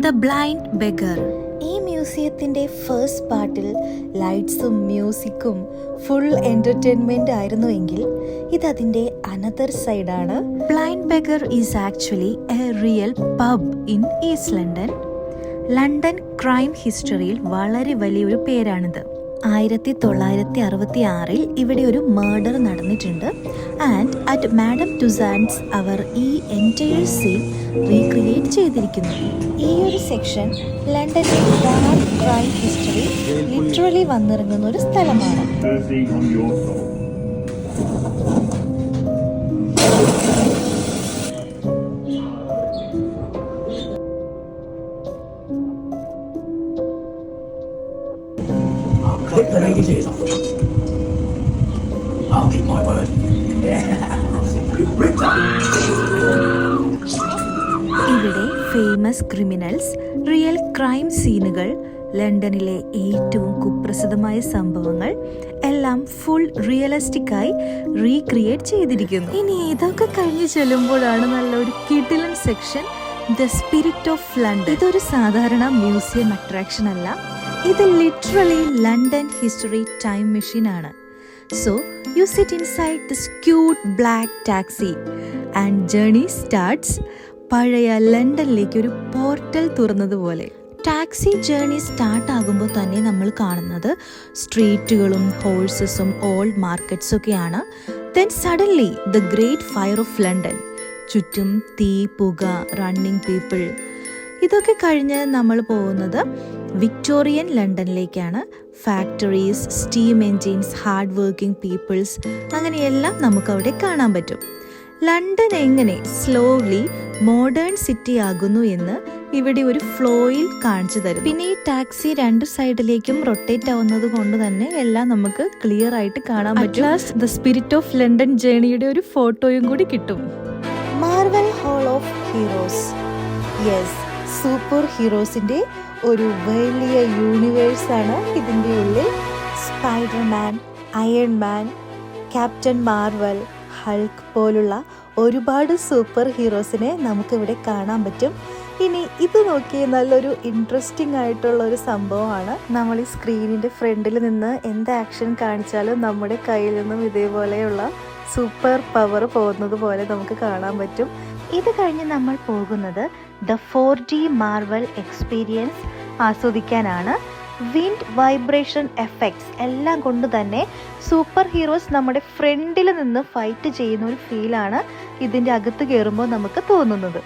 The blind beggar. ഈ മ്യൂസിയത്തിന്റെ first പാർട്ടിൽ ലൈറ്റ്സും മ്യൂസിക്കും ഫുൾ എന്റർടൈൻമെന്റ് ആയിരുന്നുവെങ്കിൽ ഇത് അതിന്റെ അനദർ സൈഡാണ്. Blind Beggar is actually a real pub in East London. London crime ഹിസ്റ്ററിയിൽ വളരെ വലിയൊരു പേരാണിത്. ആയിരത്തി തൊള്ളായിരത്തി അറുപത്തി ആറിൽ ഇവിടെ ഒരു മേർഡർ നടന്നിട്ടുണ്ട്. ആൻഡ് അറ്റ് മാഡം ടുസാൻസ് അവർ ഈ എന്റയർ സീൻ റീക്രിയേറ്റ് ചെയ്തിരിക്കുന്നു. ഈ ഒരു section dark crime history literally വന്നിറങ്ങുന്ന ഒരു സ്ഥലമാണ്. The lady is. I'll keep my word. ഇവിടെ ഫേമസ് ക്രിമിനൽസ് റിയൽ ക്രൈം സീനുകൾ ലണ്ടനിലെ ഏറ്റവും കുപ്രസിദ്ധമായ സംഭവങ്ങൾ എല്ലാം ഫുൾ റിയലിസ്റ്റിക് ആയി റീക്രിയേറ്റ് ചെയ്തിരിക്കുന്നു ഇനി ഇതൊക്കെ കഴിഞ്ഞ് ചെല്ലുമ്പോഴാണ് നല്ല ഒരു കിടിലൻ section the spirit of London ഇതൊരു സാധാരണ മ്യൂസിയം അട്രാക്ഷൻ അല്ല. ഇത് literally London history time machine ആണ്. So you sit inside this cute black taxi and journey starts പഴയ ലണ്ടനിലേക്ക് ഒരു പോർട്ടൽ തുറന്നതുപോലെ ടാക്സി ജേർണി സ്റ്റാർട്ട് ആകുമ്പോൾ തന്നെ നമ്മൾ കാണുന്നത് സ്ട്രീറ്റുകളും ഹോഴ്സസും ഓൾഡ് മാർക്കറ്റ്സും ഒക്കെയാണ്. Then suddenly the Great Fire of London ചുറ്റും തീ പുക റണ്ണിങ് പീപ്പിൾ ഇതൊക്കെ കഴിഞ്ഞ് നമ്മൾ പോകുന്നത് Victorian ലണ്ടനിലേക്കാണ് factories steam engines hard working peoples അങ്ങനെയെല്ലാം നമുക്കവിടെ കാണാൻ പറ്റും. ലണ്ടൻ എങ്ങനെ സ്ലോലി മോഡേൺ സിറ്റി ആകുന്നു എന്ന് ഇവിടെ ഒരു ഫ്ലോയിൽ കാണിച്ചു തരും പിന്നെ ഈ ടാക്സി രണ്ട് സൈഡിലേക്കും റൊട്ടേറ്റ് ആവുന്നത് കൊണ്ട് തന്നെ എല്ലാം നമുക്ക് ക്ലിയർ ആയിട്ട് കാണാൻ പറ്റും. ദ സ്പിരിറ്റ് ഓഫ് ലണ്ടൻ ജേണിയുടെ ഒരു ഫോട്ടോയും കൂടി കിട്ടും. Marvel Hall of Heroes yes super ഹീറോസിന്റെ ഒരു വലിയ യൂണിവേഴ്സാണ് ഇതിന്റെ ഉള്ളിൽ Spiderman Ironman Captain Marvel Hulk പോലുള്ള ഒരുപാട് സൂപ്പർ ഹീറോസിനെ നമുക്കിവിടെ കാണാൻ പറ്റും. ഇനി ഇത് നോക്കി നല്ലൊരു ഇൻട്രസ്റ്റിംഗ് ആയിട്ടുള്ള ഒരു സംഭവമാണ്. നമ്മൾ ഈ സ്ക്രീനിന്റെ ഫ്രണ്ടിൽ നിന്ന് എന്ത് ആക്ഷൻ കാണിച്ചാലും നമ്മുടെ കയ്യിൽ നിന്നും ഇതേപോലെയുള്ള സൂപ്പർ പവർ പോകുന്നത് പോലെ നമുക്ക് കാണാൻ പറ്റും. ഇത് കഴിഞ്ഞ് നമ്മൾ പോകുന്നത് the four D Marvel experience ആസ്വദിക്കാനാണ്. Wind vibration effects എല്ലാം കൊണ്ട് തന്നെ സൂപ്പർ ഹീറോസ് നമ്മുടെ ഫ്രണ്ടിൽ നിന്ന് ഫൈറ്റ് ചെയ്യുന്ന ഒരു ഫീലാണ് ഇതിന്റെ അകത്ത് കയറുമ്പോൾ നമുക്ക് തോന്നുന്നത്.